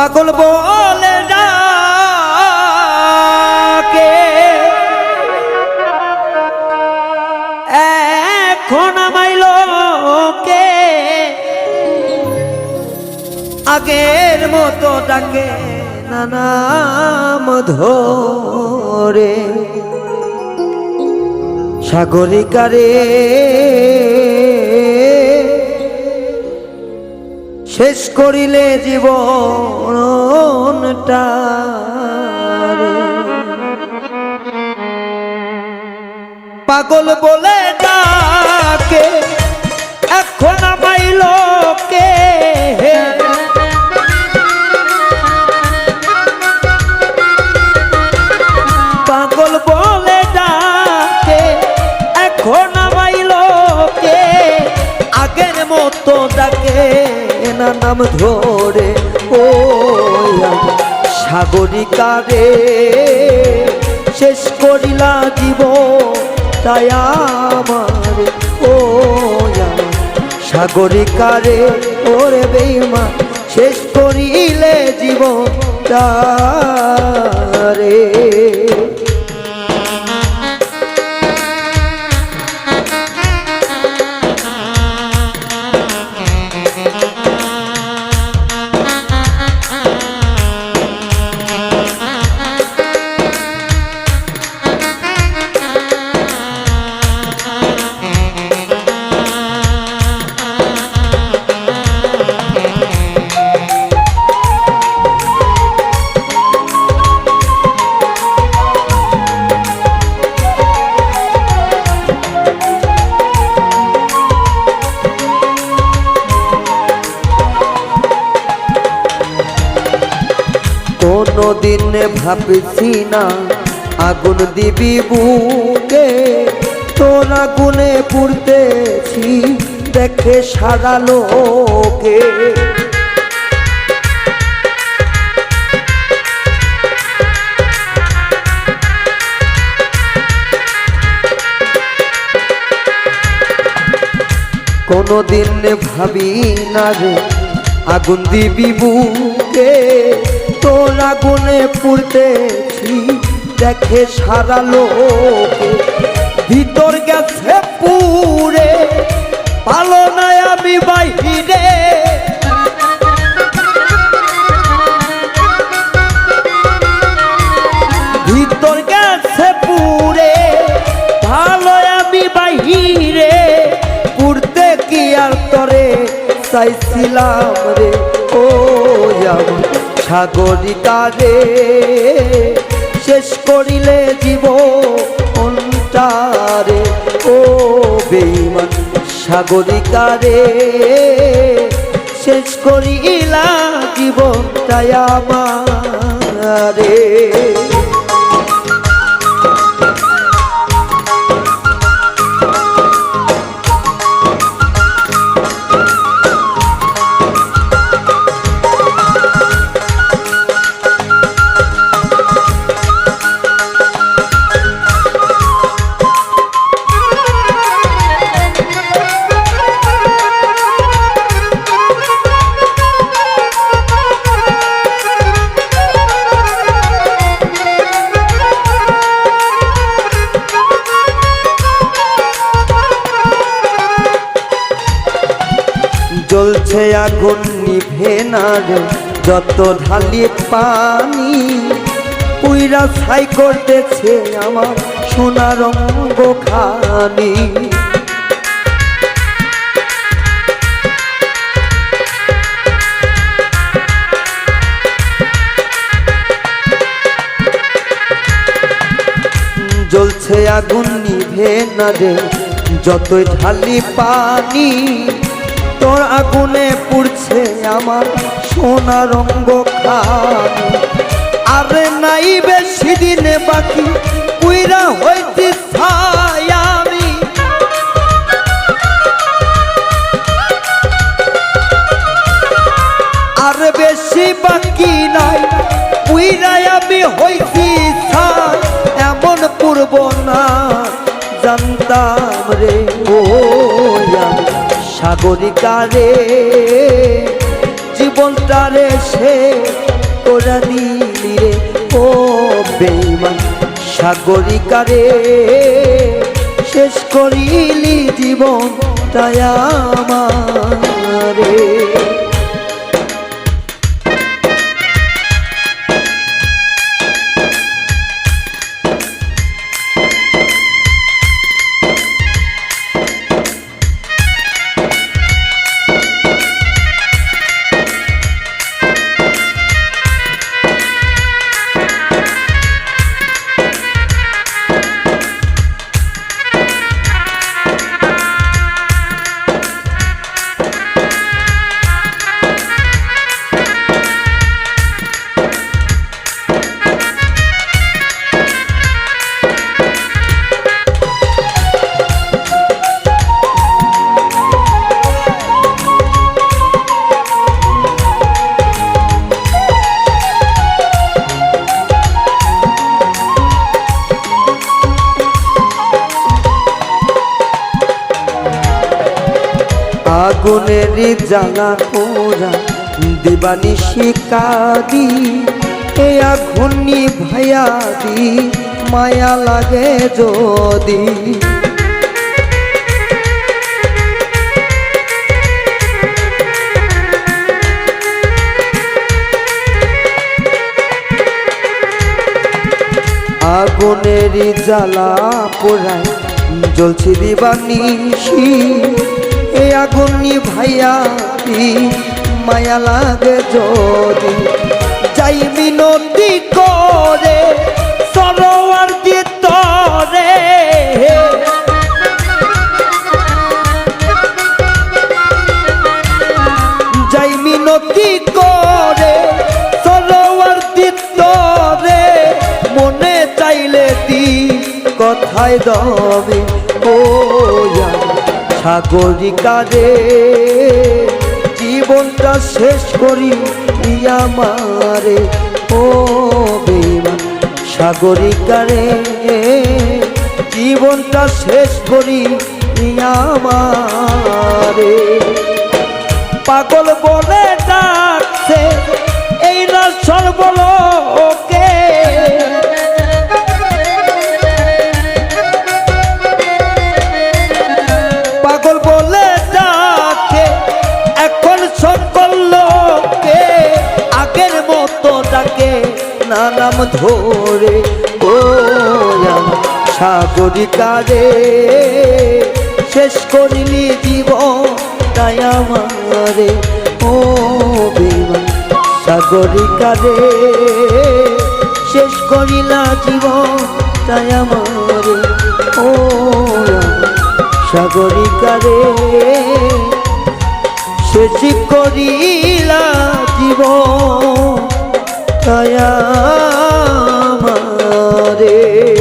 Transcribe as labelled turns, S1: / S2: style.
S1: পাগল বলে ডাকে। এখন আমাইল কে আগের মতো ডাকে নানাম ধরে। সাগরিকারে শেষ করিলে জীবনটা পাগল বলে ডাকে এখন আমাই লোকে নাম ধরে, ও সাগরিকারে শেষ করিলা জীব, তাই আমার, ও সাগরিকারে ওরে বেইমা শেষ করিলে জীব, তারে কোনো দিন ভাবছি না, আগুন দিবি বুকে। তোর আগুনে পুড়তেছি, দেখে সারা লোকে। কোনো দিন ভাবি না রে, আগুন দিবি বুকে। তোর আগুনে পুড়তেছি, দেখে সারা লোকে ভিতর গেছে পুরে পালো নাই আমি বাহিরে। ভিতর ভালো কি আর তরে চাইছিলাম রে ও আমার সাগরিকারে শেষ করিলে জীব অন্তারে ও বেইমান সাগরিকারে শেষ করিলা জীবনটাই আমারে। জ্বলছে আগুন, নিভে না রে। যত ঢালি পানি পুইরা ছাই করতেছে আমার সোনার রঙ্গ খানি জ্বলছে আগুন, নিভে না রে। যতই ঢালি পানি তোর আগুনে পুড়ছে আমার সোনা রঙ্গ আরে নাই বেশি দিনে বাকি উইরা হইতে আমি। আর বেশি বাকি নাই উইরাই আমি হইছি ছাই, এমন পূর্ব না জানতাম রে ও আমি। সাগরিকারে জীবনটারে সে তোরা নিলি রে। ও বেইমান সাগরিকারে শেষ করিলি জীবন তাই আমারে আগুনের জ্বালা পোড়া দিবানি শিকাদি এ আগুনি ভাইয়া দি, মায়া লাগে যদি। আগুনের জ্বালা পোড়ায় জ্বলছে দিবানিশি এ আগুনি ভাইয়া দি মায়া লাগে যদি? যাই মিনতি করে, সরোয়ার দিতরে যাই মিনতি করে, সরোয়ার দিতরে মনে চাইলে দি কথায় দবে ও সাগরিকারে জীবনটা শেষ করি আমারে ও বেমা সাগরিকা রে জীবনটা শেষ করি আমারে পাগল বলে ধরে, ও আমার সাগরিকারে শেষ করিলি জীবন, তাই আমারে ও বিমান সাগরিকারে শেষ করিলা জীবন, তাই আমারে ও আমার সাগরিকারে শেষ করিলা জীবন, তাই রে।